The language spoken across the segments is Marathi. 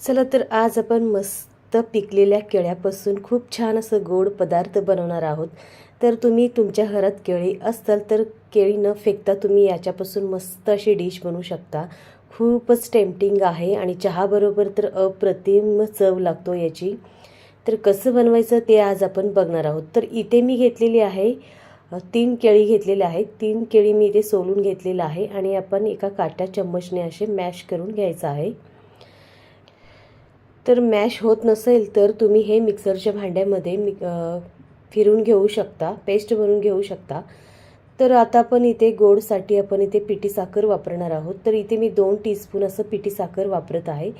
चला तर आज आपण मस्त पिकलेल्या केळ्यापासून खूप छान असं गोड पदार्थ बनवणार आहोत. तर तुम्ही तुमच्या घरात केळी असताल तर केळी न फेकता तुम्ही याच्यापासून मस्त अशी डिश बनवू शकता. खूपच टेम्पटिंग आहे आणि चहाबरोबर तर अप्रतिम चव लागतो याची. तर कसं बनवायचं ते आज आपण बघणार आहोत. तर इथे मी घेतलेली आहे तीन केळी घेतलेले आहेत. तीन केळी मी इथे सोलून घेतलेलं आहे आणि आपण एका काट्या चम्मचने असे मॅश करून घ्यायचं आहे. तर मॅश होत नसेल तर तुम्ही हे मिक्सरच्या भांड्यामध्ये मिक फिरून घेऊ शकता पेस्ट बनवून घेऊ शकता. तर आता आपण इथे गोडसाठी आपण इथे पिठी साखर वापरणार आहोत. तर इथे मी दोन टीस्पून असं पिठी साखर वापरत आहे.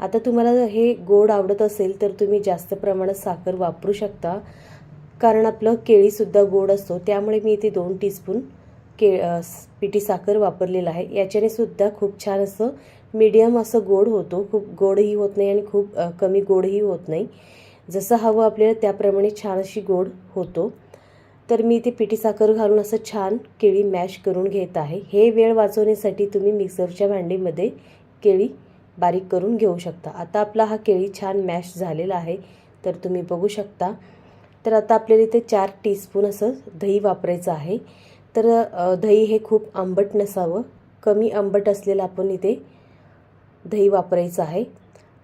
आता तुम्हाला हे गोड आवडत असेल तर तुम्ही जास्त प्रमाणात साखर वापरू शकता. कारण आपलं केळीसुद्धा गोड असतो. त्यामुळे मी इथे दोन टीस्पून के पिठी साखर वापरलेलं आहे. याच्याने सुद्धा खूप छान असं मीडियम असं गोड होतो. खूप गोडही होत नाही आणि खूप कमी गोडही होत नाही. जसं हवं आपल्याला त्याप्रमाणे छान अशी गोड होतो. तर मी ते पिठी साखर घालून असं छान केळी मॅश करून घेत आहे. हे वेळ वाचवण्यासाठी तुम्ही मिक्सरच्या भांडीमध्ये केळी बारीक करून घेऊ शकता. आता आपला हा केळी छान मॅश झालेला आहे. तर तुम्ही बघू शकता. तर आता आपल्याला इथे चार टीस्पून असं दही वापरायचं आहे. तर दही हे खूप आंबट नसावं. कमी आंबट असलेलं आपण इथे दही वापरायचं आहे.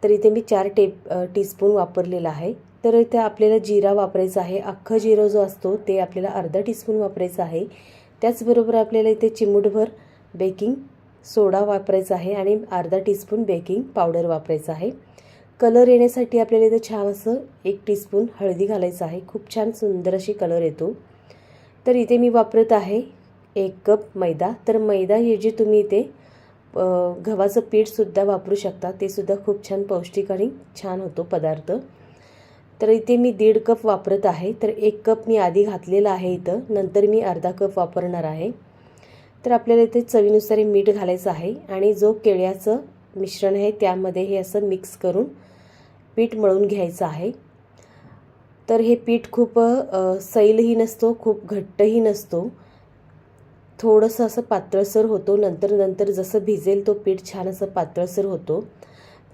तर इथे मी चार टेप टीस्पून वापरलेला आहे. तर इथे आपल्याला जिरा वापरायचा आहे. अख्खं जिरं जो असतो ते आपल्याला अर्धा टीस्पून वापरायचं आहे. त्याचबरोबर आपल्याला इथे चिमूटभर बेकिंग सोडा वापरायचा आहे आणि अर्धा टीस्पून बेकिंग पावडर वापरायचं आहे. कलर येण्यासाठी आपल्याला इथे छान असं एक टीस्पून हळदी घालायचं आहे. खूप छान सुंदर अशी कलर येतो. तर इथे मी वापरत आहे एक कप मैदा. तर मैदा हे जे तुम्ही इथे गव्हाचं पीठसुद्धा वापरू शकता. तेसुद्धा खूप छान पौष्टिक आणि छान होतो पदार्थ. तर इथे मी दीड कप वापरत आहे. तर एक कप मी आधी घातलेला आहे इथं. नंतर मी अर्धा कप वापरणार आहे. तर आपल्याला इथे चवीनुसार हे मीठ घालायचं आहे आणि जो केळ्याचं मिश्रण आहे त्यामध्ये हे असं मिक्स करून पीठ मळून घ्यायचं आहे. तर हे पीठ खूप सैलही नसतो खूप घट्टही नसतो. थोडंसं असं पातळसर होतो. नंतर नंतर जसं भिजेल तो पीठ छान असं पातळसर होतो.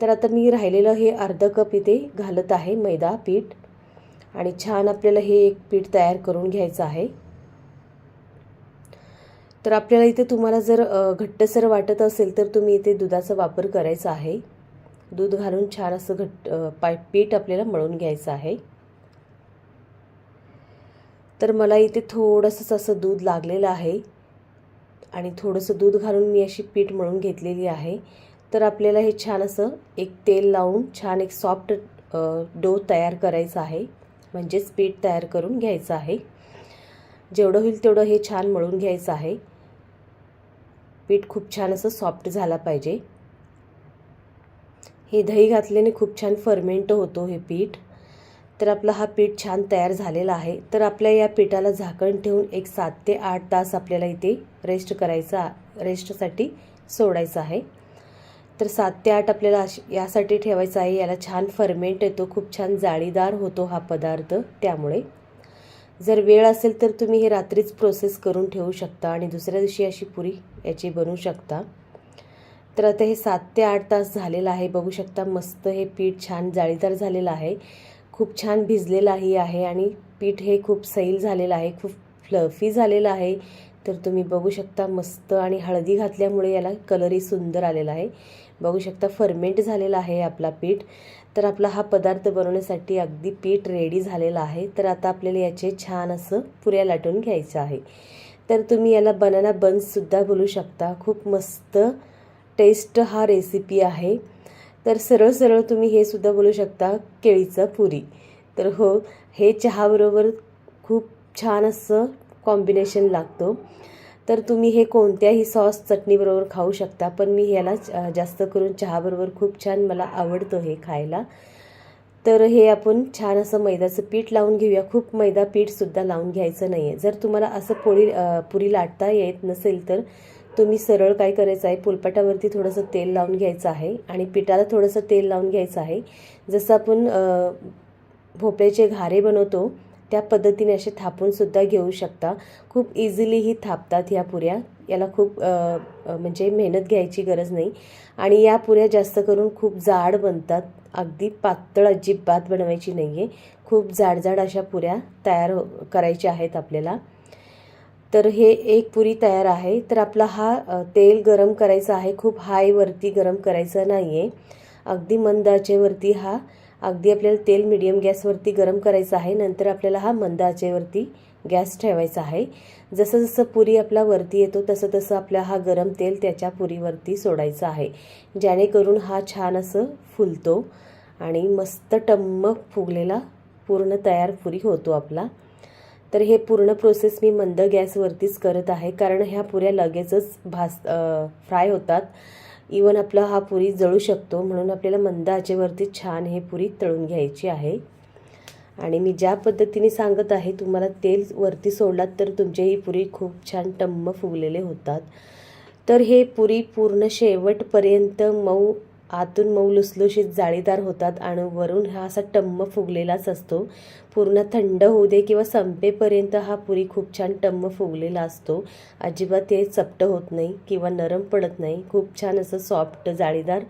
तर आता मी राहिलेलं हे अर्ध कप इथे घालत आहे मैदा पीठ. आणि छान आपल्याला हे एक पीठ तयार करून घ्यायचं आहे. तर आपल्याला इथे तुम्हाला जर घट्टसर वाटत असेल तर तुम्ही इथे दुधाचा वापर करायचा आहे. दूध घालून छान असं घट्ट पाय पीठ आपल्याला मळून घ्यायचं आहे. तर मला इथे थोडंसंच असं दूध लागलेलं आहे. आणि थोडंसं दूध घालून मी अशी पीठ मळून घेतलेली आहे. तर आपल्याला हे छान असं एक तेल लावून छान एक सॉफ्ट डो तयार करायचा आहे. म्हणजेच पीठ तयार करून घ्यायचं आहे. जेवढं होईल तेवढं हे छान मळून घ्यायचं आहे. पीठ खूप छान असं सॉफ्ट झाला पाहिजे. हे दही घातल्याने खूप छान फर्मेंट होतो हे पीठ. तर आपला हा पीठ छान तयार झालेला आहे. तर आपल्या या पिठाला झाकण ठेवून एक सात ते आठ तास आपल्याला इथे रेस्ट करायचा रेस्टसाठी सोडायचं आहे. तर सात ते आठ आपल्याला अश यासाठी ठेवायचं आहे. याला छान फर्मेंट येतो. खूप छान जाळीदार होतो हा पदार्थ त्यामुळे. जर वेळ असेल तर तुम्ही हे रात्रीच प्रोसेस करून ठेवू शकता आणि दुसऱ्या दिवशी अशी पुरी याची बनवू शकता. तर आता हे सात ते आठ तास झालेलं आहे. बघू शकता मस्त हे पीठ छान जाळीदार झालेलं आहे. खूप छान भिजलेलाही आहे आणि पीठ हे खूप सैल झालेलं आहे खूप फ्लफी झालेलं आहे. तर तुम्ही बघू शकता मस्त आणि हळदी घातल्यामुळे याला कलरही सुंदर आलेला आहे. बघू शकता फर्मेंट झालेला आहे आपला पीठ. तर आपला हा पदार्थ बनवण्यासाठी अगदी पीठ रेडी झालेला आहे. तर आता आपल्याला याचे छान असं पुऱ्या लाटून घ्यायचं आहे. तर तुम्ही याला बनाना बन्ससुद्धा बोलू शकता. खूप मस्त टेस्ट हा रेसिपी आहे. तर सरळ सरळ तुम्ही हे सुद्धा बोलू शकता केळीचं पुरी. तर हो हे चहाबरोबर खूप छान असं कॉम्बिनेशन लागतो. तर तुम्ही हे कोणत्याही सॉस चटणीबरोबर खाऊ शकता पण मी ह्याला जास्त करून चहाबरोबर खूप छान मला आवडतं हे खायला. तर हे आपण छान असं मैद्याचं पीठ लावून घेऊया. खूप मैदा पीठसुद्धा लावून घ्यायचं नाही आहे जर तुम्हाला असं पोळी पुरी लाटता येत नसेल तर तुम्ही सरळ काय करायचं आहे? पोलपाटावरती थोडंसं तेल लावून घ्यायचं आहे आणि पिठाला थोडंसं तेल लावून घ्यायचं आहे. जसं आपण भोपळ्याचे घारे बनवतो त्या पद्धतीने असे थापूनसुद्धा घेऊ शकता. खूप इझिली ही थापतात ह्या पुऱ्या. याला खूप म्हणजे मेहनत घ्यायची गरज नाही. आणि या पुऱ्या जास्त करून खूप जाड बनतात. अगदी पातळ अजिबात बनवायची नाही आहे खूप जाड जाड अशा पुऱ्या तयार हो करायच्या आहेत आपल्याला. तर हे एक पुरी तयार आहे. तर आपला हा तेल गरम करायचा आहे. खूप हायवरती गरम करायचं नाही आहे अगदी मंद आचेवरती हा अगदी आपल्याला तेल मिडियम गॅसवरती गरम करायचं आहे. नंतर आपल्याला हा मंदाचेवरती गॅस ठेवायचा आहे. जसं जसं पुरी आपला वरती येतो तसं तसं आपला हा गरम तेल त्याच्या पुरीवरती सोडायचं आहे. जेणेकरून हा छान असं फुलतो आणि मस्त टम्म फुगलेला पूर्ण तयार पुरी होतो आपला. तर हे पूर्ण प्रोसेस मी मंद गॅसवरतीच करत आहे. कारण ह्या पुऱ्या लगेचच भास फ्राय होतात. इवन आपला हा पुरी जळू शकतो. म्हणून आपल्याला मंद आचेवरती छान हे पुरी तळून घ्यायची आहे. आणि मी ज्या पद्धतीने सांगत आहे तुम्हाला तेल वरती सोडलात तर तुमचे ही पुरी खूप छान टम्म फुगलेले होतात. तर हे पुरी पूर्ण शेवटपर्यंत मऊ आतून मऊ लुसलुशीत जाळीदार होतात आणि वरून हा असा टम्म फुगलेलाच असतो. पूर्ण थंड होऊ दे किंवा संपेपर्यंत हा पुरी खूप छान टम्म फुगलेला असतो. अजिबात ते चपटं होत नाही किंवा नरम पडत नाही. खूप छान असं सॉफ्ट जाळीदार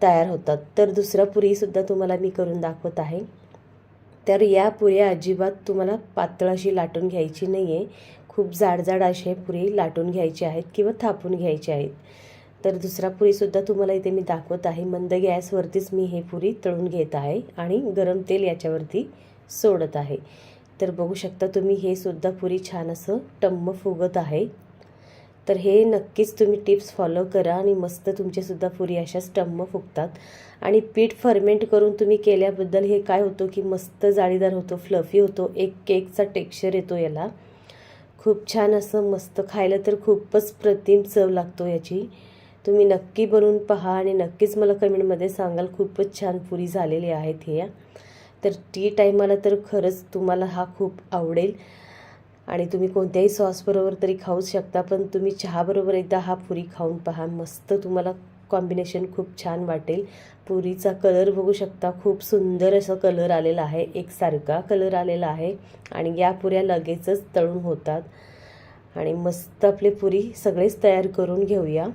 तयार होतात. तर दुसरा पुरीसुद्धा तुम्हाला मी करून दाखवत आहे. तर या पुऱ्या अजिबात तुम्हाला पातळ अशी लाटून घ्यायची नाही आहे खूप जाड जाड असे पुरी लाटून घ्यायचे आहेत किंवा थापून घ्यायचे आहेत. तर दुसरा पुरीसुद्धा तुम्हाला इथे मी दाखवत आहे. मंद गॅसवरतीच मी हे पुरी तळून घेत आहे आणि गरम तेल याच्यावरती सोडत आहे. तर बघू शकता तुम्ही हे सुद्धा पुरी छान असं टम्म फुगत आहे. तर हे नक्कीच तुम्ही टिप्स फॉलो करा आणि मस्त तुमचेसुद्धा पुरी अशाच टम्म फुगतात. आणि पीठ फर्मेंट करून तुम्ही केल्याबद्दल हे काय होतं की मस्त जाळीदार होतो फ्लफी होतो एक केकचा टेक्स्चर येतो याला. खूप छान असं मस्त खायला तर खूपच प्रतिम चव लागतो याची. तुम्ही नक्की बनवून पहा आणि नक्कीच मला कमेंटमध्ये सांगाल. खूपच छान पुरी झालेली आहेत ह्या तर टी टायमाला तर खरंच तुम्हाला हा खूप आवडेल. आणि तुम्ही कोणत्याही सॉसबरोबर तरी खाऊच शकता पण तुम्ही चहाबरोबर एकदा हा पुरी खाऊन पहा. मस्त तुम्हाला कॉम्बिनेशन खूप छान वाटेल. पुरीचा कलर बघू शकता. खूप सुंदर असा कलर आलेला आहे. एकसारखा कलर आलेला आहे. आणि या पुऱ्या लगेचच तळून होतात. आणि मस्त आपली पुरी सगळेच तयार करून घेऊया.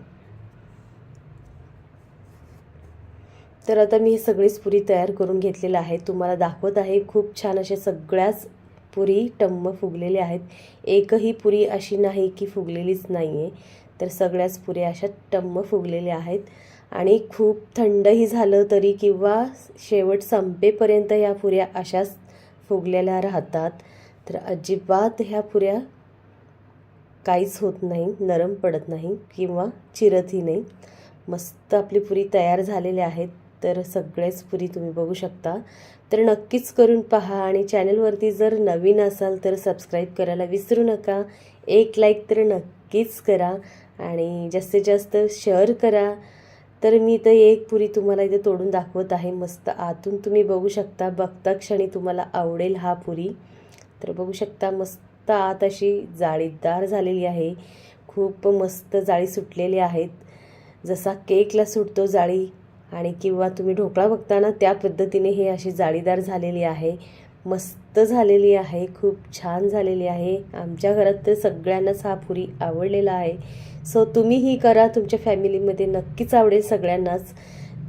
तर आता मी हे सगळीच पुरी तयार करून घेतलेली आहे तुम्हाला दाखवत आहे खूप छान असे सगळ्याच पुरी टम्म फुगलेल्या आहेत. एकही पुरी अशी नाही की फुगलेलीच नाही आहे तर सगळ्याच पुऱ्या अशा टम्म फुगलेल्या आहेत. आणि खूप थंडही झालं तरी किंवा शेवट संपेपर्यंत ह्या पुऱ्या अशाच फुगलेल्या राहतात. तर अजिबात ह्या पुऱ्या काहीच होत नाही नरम पडत नाही किंवा चिरतही नाही. मस्त आपली पुरी तयार झालेल्या आहेत. तर सगळेच पुरी तुम्ही बघू शकता. तर नक्कीच करून पहा आणि चॅनलवरती जर नवीन असाल तर सबस्क्राईब करायला विसरू नका. एक लाईक तर नक्कीच करा आणि जास्तीत जास्त शेअर करा. तर मी तर एक पुरी तुम्हाला इथे तोडून दाखवत आहे. मस्त आतून तुम्ही बघू शकता. बघता क्षणी तुम्हाला आवडेल हा पुरी. तर बघू शकता मस्त आत अशी जाळीदार झालेली आहे. खूप मस्त जाळी सुटलेली आहेत. जसा केकला सुटतो जाळी आणि किंवा तुम्ही ढोकळा बघताना त्या पद्धतीने हे अशी जाळीदार झालेली आहे. मस्त झालेली आहे. खूप छान झालेली आहे. आमच्या घरात तर सगळ्यांनाच हा पुरी आवडलेला आहे. सो तुम्ही ही करा. तुमच्या फॅमिलीमध्ये नक्कीच आवडेल सगळ्यांनाच.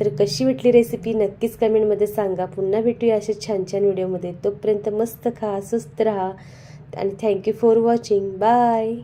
तर कशी वाटली रेसिपी नक्कीच कमेंटमध्ये सांगा. पुन्हा भेटूया अशा छान छान व्हिडिओमध्ये तोपर्यंत मस्त खा सुस्त राहा. आणि थँक्यू फॉर वॉचिंग बाय